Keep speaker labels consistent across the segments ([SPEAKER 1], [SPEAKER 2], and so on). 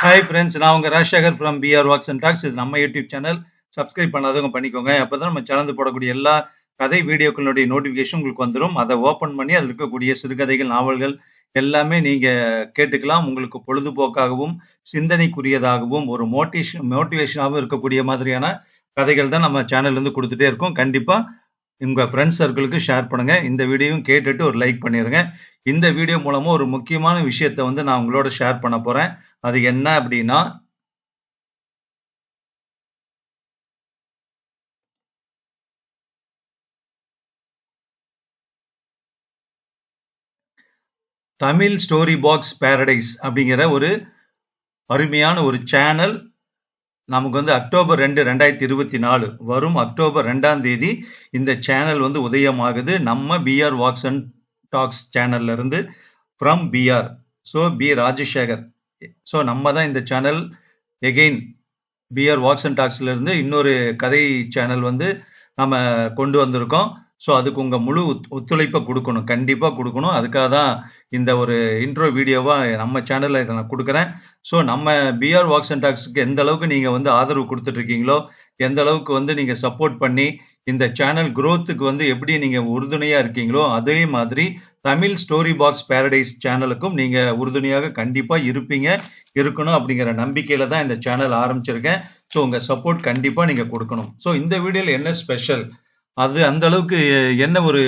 [SPEAKER 1] Hi friends நான் உங்கள் Rajasekar from PR walks and talks இது நம்ம யூடியூப் சேனல் சப்ஸ்கிரைப் பண்ணாதவங்க பண்ணிக்கோங்க. அப்போ தான் நம்ம சேனல் போடக்கூடிய எல்லா கதை வீடியோக்களுடைய நோட்டிஃபிகேஷன் உங்களுக்கு வந்துடும் அதை ஓப்பன் பண்ணி அதில் இருக்கக்கூடிய சிறுகதைகள் நாவல்கள் எல்லாமே நீங்கள் கேட்டுக்கலாம். உங்களுக்கு பொழுதுபோக்காகவும் சிந்தனைக்குரியதாகவும் ஒரு மோட்டிவேஷன் மோட்டிவேஷனாகவும் இருக்கக்கூடிய மாதிரியான கதைகள் தான் நம்ம சேனல்லேருந்து கொடுத்துட்டே இருக்கோம். கண்டிப்பாக உங்கள் ஃப்ரெண்ட்ஸ் சர்க்கிளுக்கு ஷேர் பண்ணுங்கள் இந்த வீடியோவும் கேட்டுட்டு ஒரு லைக் பண்ணிடுங்க இந்த வீடியோ மூலமாக ஒரு முக்கியமான விஷயத்தை வந்து நான் உங்களோட ஷேர் பண்ண போகிறேன் அது என்ன அப்படின்னா தமிழ் ஸ்டோரி பாக்ஸ் பேரடைஸ் அப்படிங்கிற ஒரு அருமையான ஒரு சேனல் நமக்கு வந்து அக்டோபர் ரெண்டு ரெண்டாயிரத்தி இருபத்தி நாலு வரும் அக்டோபர் ரெண்டாம் தேதி இந்த சேனல் வந்து உதயமாகுது. நம்ம பிஆர் வாக்ஸ் அண்ட் டாக்ஸ் சேனல்ல இருந்து from PR so P Rajasekar. So நம்ம தான் இந்த channel. Again PR walks and டாக்ஸ்ல இருந்து இன்னொரு கதை சேனல் வந்து நம்ம கொண்டு வந்திருக்கோம். ஸோ அதுக்கு உங்கள் முழு ஒத்துழைப்பை கொடுக்கணும். கண்டிப்பாக கொடுக்கணும். அதுக்காக தான் இந்த ஒரு இன்ட்ரோ வீடியோவாக நம்ம சேனலில் இதை நான் கொடுக்குறேன். ஸோ நம்ம பிஆர் வாக்ஸ் அண்ட் டாக்ஸுக்கு எந்த அளவுக்கு நீங்கள் வந்து ஆதரவு கொடுத்துட்ருக்கீங்களோ எந்த அளவுக்கு வந்து நீங்கள் சப்போர்ட் பண்ணி இந்த சேனல் குரோத்துக்கு வந்து எப்படி நீங்கள் உறுதுணையாக இருக்கீங்களோ அதே மாதிரி தமிழ் ஸ்டோரி பாக்ஸ் பேரடைஸ் சேனலுக்கும் நீங்கள் உறுதுணையாக கண்டிப்பாக இருப்பீங்க இருக்கணும் அப்படிங்கிற நம்பிக்கையில் தான் இந்த சேனல் ஆரம்பிச்சிருக்கேன். ஸோ உங்கள் சப்போர்ட் கண்டிப்பாக நீங்கள் கொடுக்கணும். ஸோ இந்த வீடியோவில் என்ன ஸ்பெஷல் அது அந்த அளவுக்கு என்ன ஒரு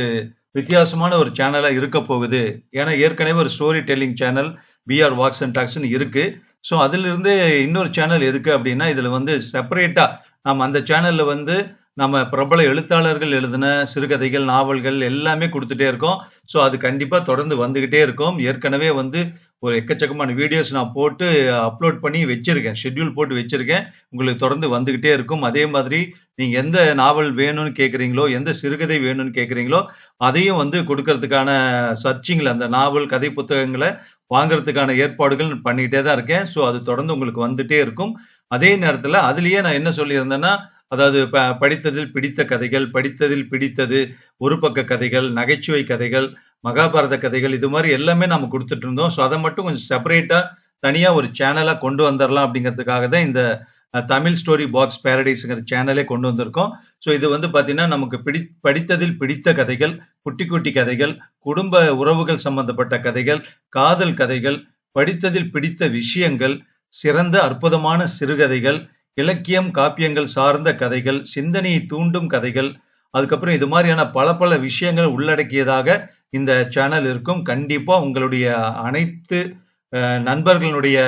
[SPEAKER 1] வித்தியாசமான ஒரு சேனலாக இருக்க போகுது? ஏன்னா ஏற்கனவே ஒரு story telling channel PR walks and டாக்ஸ்னு இருக்கு. ஸோ அதிலிருந்து இன்னொரு சேனல் எதுக்கு அப்படின்னா இதில் வந்து செப்பரேட்டாக நம்ம அந்த சேனலில் வந்து நம்ம பிரபல எழுத்தாளர்கள் எழுதின சிறுகதைகள் நாவல்கள் எல்லாமே கொடுத்துட்டே இருக்கோம். ஸோ அது கண்டிப்பாக தொடர்ந்து வந்துகிட்டே இருக்கும். ஏற்கனவே வந்து ஒரு எக்கச்சக்கமான வீடியோஸ் நான் போட்டு அப்லோட் பண்ணி வச்சிருக்கேன். ஷெட்யூல் போட்டு வச்சிருக்கேன். உங்களுக்கு தொடர்ந்து வந்துகிட்டே இருக்கும். அதே மாதிரி நீங்க எந்த நாவல் வேணும்னு கேட்குறீங்களோ எந்த சிறுகதை வேணும்னு கேட்குறீங்களோ அதையும் வந்து கொடுக்கறதுக்கான சர்ச்சிங்கில் அந்த நாவல் கதை புத்தகங்களை வாங்குறதுக்கான ஏற்பாடுகள் பண்ணிக்கிட்டே தான் இருக்கேன். ஸோ அது தொடர்ந்து உங்களுக்கு வந்துட்டே இருக்கும். அதே நேரத்தில் அதுலேயே நான் என்ன சொல்லியிருந்தேன்னா அதாவது ப- படித்ததில் பிடித்த கதைகள் படித்ததில் பிடித்தது ஒரு பக்க கதைகள் நகைச்சுவை கதைகள் மகாபாரத கதைகள் இது மாதிரி எல்லாமே நம்ம கொடுத்துட்டு இருந்தோம். ஸோ அதை மட்டும் கொஞ்சம் செப்பரேட்டாக தனியாக ஒரு சேனலாக கொண்டு வந்துடலாம் அப்படிங்கிறதுக்காக தான் இந்த தமிழ் ஸ்டோரி பாக்ஸ் பேரடைஸுங்கிற சேனலே கொண்டு வந்திருக்கோம். ஸோ இது வந்து பார்த்தீங்கன்னா நமக்கு பிடி படித்ததில் பிடித்த கதைகள் குட்டி குட்டி கதைகள் குடும்ப உறவுகள் சம்பந்தப்பட்ட கதைகள் காதல் கதைகள் படித்ததில் பிடித்த விஷயங்கள் சிறந்த அற்புதமான சிறுகதைகள் இலக்கியம் காப்பியங்கள் சார்ந்த கதைகள் சிந்தனையை தூண்டும் கதைகள் அதுக்கப்புறம் இது மாதிரியான பல பல விஷயங்கள் உள்ளடக்கியதாக இந்த சேனல் இருக்கும். கண்டிப்பா உங்களுடைய அனைத்து நண்பர்களுடைய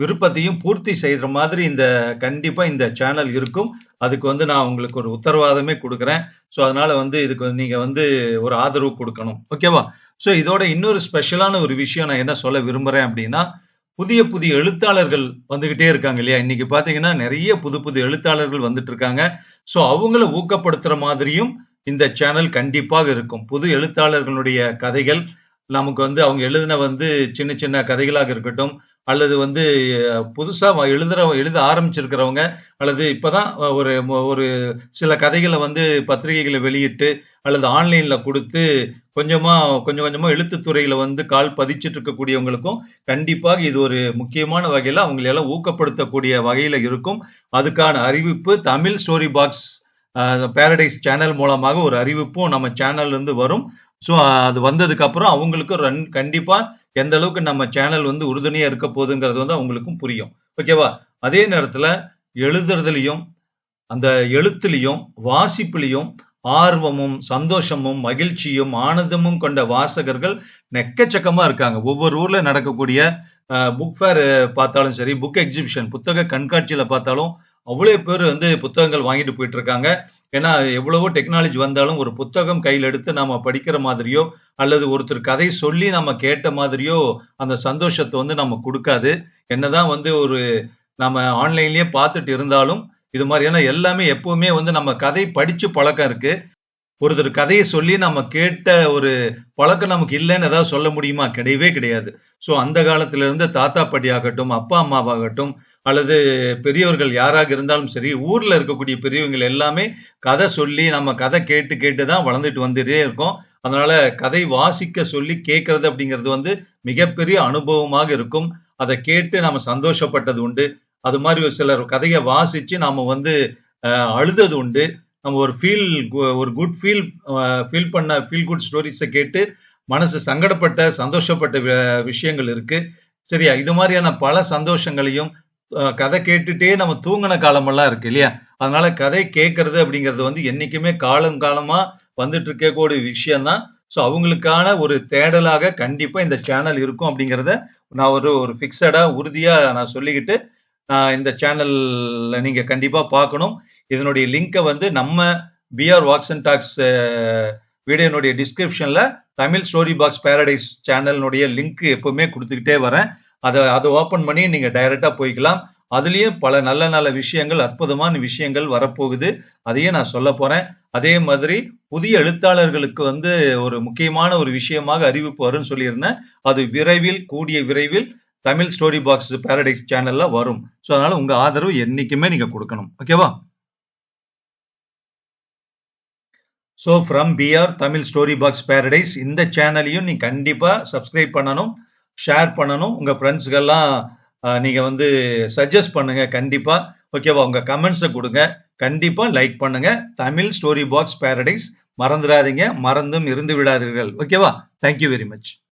[SPEAKER 1] விருப்பத்தையும் பூர்த்தி செய்கிற மாதிரி இந்த கண்டிப்பா இந்த சேனல் இருக்கும். அதுக்கு வந்து நான் உங்களுக்கு ஒரு உத்தரவாதமே கொடுக்குறேன். ஸோ அதனால வந்து இதுக்கு நீங்க வந்து ஒரு ஆதரவு கொடுக்கணும். ஓகேவா? ஸோ இதோட இன்னொரு ஸ்பெஷலான ஒரு விஷயம் நான் என்ன சொல்ல விரும்புறேன் அப்படின்னா புதிய புதிய எழுத்தாளர்கள் வந்துகிட்டே இருக்காங்க இல்லையா? இன்னைக்கு பாத்தீங்கன்னா நிறைய புது புது எழுத்தாளர்கள் வந்துட்டு இருக்காங்க ஸோ அவங்கள ஊக்கப்படுத்துற மாதிரியும் இந்த சேனல் கண்டிப்பாக இருக்கும். புது எழுத்தாளர்களுடைய கதைகள் நமக்கு வந்து அவங்க எழுதின வந்து சின்ன சின்ன கதைகளாக இருக்கட்டும் அல்லது வந்து புதுசாக புதுசா எழுதுற எழுத ஆரம்பிச்சிருக்கிறவங்க அல்லது இப்போதான் ஒரு ஒரு சில கதைகளை வந்து பத்திரிகைகளை வெளியிட்டு அல்லது ஆன்லைனில் கொடுத்து கொஞ்சமா கொஞ்சம் கொஞ்சமா எழுத்துத்துறையில வந்து கால் பதிச்சிட்டு இருக்கக்கூடியவங்களுக்கும் கண்டிப்பாக இது ஒரு முக்கியமான வகையில அவங்களை எல்லாம் ஊக்கப்படுத்தக்கூடிய வகையில இருக்கும். அதுக்கான அறிவிப்பு Tamil story box paradise channel மூலமாக ஒரு அறிவிப்பும் நம்ம சேனல்ல இருந்து வரும். ஸோ அது வந்ததுக்கு அப்புறம் அவங்களுக்கு ரன் கண்டிப்பா எந்த அளவுக்கு நம்ம சேனல் வந்து உறுதுணையா இருக்க போகுதுங்கிறது வந்து அவங்களுக்கும் புரியும். ஓகேவா அதே நேரத்துல எழுதுறதுலையும் அந்த எழுத்துலையும் வாசிப்புலையும் ஆர்வமும் சந்தோஷமும் மகிழ்ச்சியும் ஆனந்தமும் கொண்ட வாசகர்கள் நெக்கச்சக்கமா இருக்காங்க. ஒவ்வொரு ஊர்ல நடக்கக்கூடிய புக் ஃபேர் பார்த்தாலும் சரி புக் எக்ஸிபிஷன் புத்தக கண்காட்சியில பார்த்தாலும் அவ்வளோ பேர் வந்து புத்தகங்கள் வாங்கிட்டு போயிட்டு இருக்காங்க ஏன்னா எவ்வளவோ டெக்னாலஜி வந்தாலும் ஒரு புத்தகம் கையில் எடுத்து நாம படிக்கிற மாதிரியோ அல்லது ஒருத்தர் கதை சொல்லி நம்ம கேட்ட மாதிரியோ அந்த சந்தோஷத்தை வந்து நம்ம கொடுக்காது. என்னதான் வந்து ஒரு நம்ம ஆன்லைன்லயே பார்த்துட்டு இருந்தாலும் இது மாதிரியான எல்லாமே எப்பவுமே வந்து நம்ம கதை படிச்சு பழக்கம் இருக்கு. ஒருத்தர் கதையை சொல்லி நம்ம கேட்ட ஒரு பழக்கம் நமக்கு இல்லைன்னு ஏதாவது சொல்ல முடியுமா? கிடையவே கிடையாது. ஸோ அந்த காலத்துல இருந்து தாத்தா பாட்டி ஆகட்டும் அப்பா அம்மாவாகட்டும் அல்லது பெரியவர்கள் யாராக இருந்தாலும் சரி ஊர்ல இருக்கக்கூடிய பெரியவங்க எல்லாமே கதை சொல்லி நம்ம கதை கேட்டு கேட்டு தான் வளர்ந்துட்டு வந்துட்டே இருக்கோம். அதனால கதை வாசிக்க சொல்லி கேட்கறது அப்படிங்கிறது வந்து மிகப்பெரிய அனுபவமாக இருக்கும். அதை கேட்டு நம்ம சந்தோஷப்பட்டது உண்டு. அது மாதிரி ஒரு சிலர் கதையை வாசிச்சு நாம வந்து அழுதது உண்டு. நம்ம ஒரு ஃபீல் ஒரு குட் ஃபீல் ஃபீல் பண்ண ஃபீல் குட் ஸ்டோரிஸை கேட்டு மனசு சங்கடப்பட்ட சந்தோஷப்பட்ட வி- விஷயங்கள் இருக்கு. சரியா? இது மாதிரியான பல சந்தோஷங்களையும் கதை கேட்டுட்டே நம்ம தூங்கின காலமெல்லாம் இருக்கு இல்லையா? அதனால கதை கேட்கறது அப்படிங்கிறது வந்து என்னைக்குமே காலம் காலமா வந்துட்டு இருக்கக்கூடிய விஷயம்தான். ஸோ அவங்களுக்கான ஒரு தேடலாக கண்டிப்பா இந்த சேனல் இருக்கும் அப்படிங்கிறத நான் ஒரு ஒரு ஃபிக்ஸடா உறுதியா நான் சொல்லிக்கிட்டு இந்த சேனல்ல நீங்க கண்டிப்பா பார்க்கணும். இதனுடைய லிங்கை வந்து நம்ம பிஆர் வாக்ஸ் அண்ட் டாக்ஸ் வீடியோனுடைய டிஸ்கிரிப்ஷன்ல தமிழ் ஸ்டோரி பாக்ஸ் பேரடைஸ் சேனலினுடைய லிங்க் எப்பவுமே கொடுத்துக்கிட்டே வரேன். அதை அதை ஓப்பன் பண்ணி நீங்க டைரக்டா போய்க்கலாம். அதுலேயே பல நல்ல நல்ல விஷயங்கள் அற்புதமான விஷயங்கள் வரப்போகுது. அதையே நான் சொல்ல போறேன். அதே மாதிரி புதிய எழுத்தாளர்களுக்கு வந்து ஒரு முக்கியமான ஒரு விஷயமாக அறிவிப்பு வரும்னு சொல்லியிருந்தேன். அது விரைவில் கூடிய விரைவில் தமிழ் ஸ்டோரி பாக்ஸ் பேரடைஸ் சேனல்ல வரும். ஸோ அதனால உங்க ஆதரவு என்னைக்குமே நீங்க கொடுக்கணும். ஓகேவா so from PR Tamil story box paradise இந்த சேனலையும் நீ கண்டிப்பா சப்ஸ்கிரைப் பண்ணணும் ஷேர் பண்ணணும். உங்க ஃப்ரெண்ட்ஸ்க்கெல்லாம் நீங்க வந்து சஜஸ்ட் பண்ணுங்க கண்டிப்பா. ஓகேவா உங்க கமெண்ட்ஸை கொடுங்க. கண்டிப்பா லைக் பண்ணுங்க. தமிழ் ஸ்டோரி பாக்ஸ் பேரடைஸ் மறந்துடாதீங்க. மறந்தும் இருந்து விடாதீர்கள். ஓகேவா தேங்க்யூ வெரி மச்